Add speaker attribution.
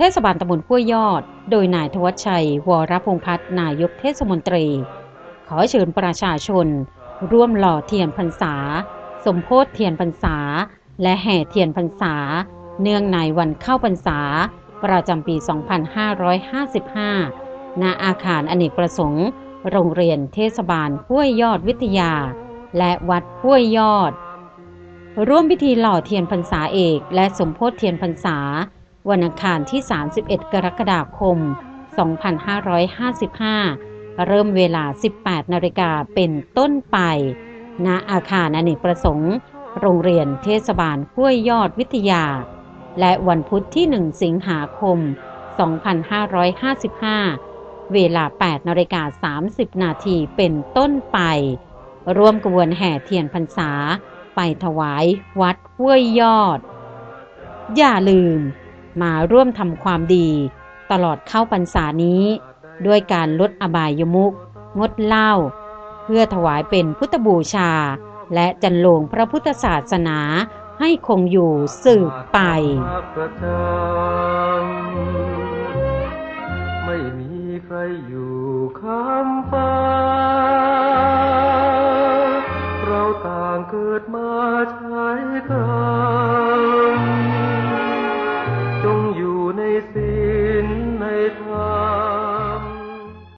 Speaker 1: เทศบาลตำบลห้วยยอด โดยนายธวัชชัย วรพงษ์พัฒน์นายกเทศมนตรี ขอเชิญประชาชน ร่วมหล่อเทียนพรรษา สมโพธิเทียนพรรษา และแห่เทียนพรรษา เนื่องในวันเข้าพรรษา ประจำปี 2555 ณ อาคารอเนกประสงค์ โรงเรียนเทศบาลห้วยยอดวิทยา และวัดห้วยยอด ร่วมพิธีหล่อเทียนพรรษาเอก และสมโพธิเทียนพรรษา วันอังคารที่ 31 กรกฎาคม 2555 เริ่มเวลา 18 นาฬิกาเป็นต้นไป ณ อาคารอเนกประสงค์ โรงเรียนเทศบาลห้วยยอดวิทยา และวันพุธที่ 1 สิงหาคม 2555 เวลา 8 นาฬิกา 30 นาทีเป็นต้นไป ร่วมกระบวนแห่เทียนพรรษา ไปถวายวัดห้วยยอด อย่าลืม มาร่วมทำความดี ตลอดเข้าพรรษานี้ ด้วยการลดอบายมุกงดเหล้าเพื่อถวายเป็นพุทธบูชา และจันโลงพระพุทธศาสนาให้คงอยู่สืบไป
Speaker 2: ไม่มีใครอยู่ข้ามฟ้า เราต่างเกิดมาใช้ทาง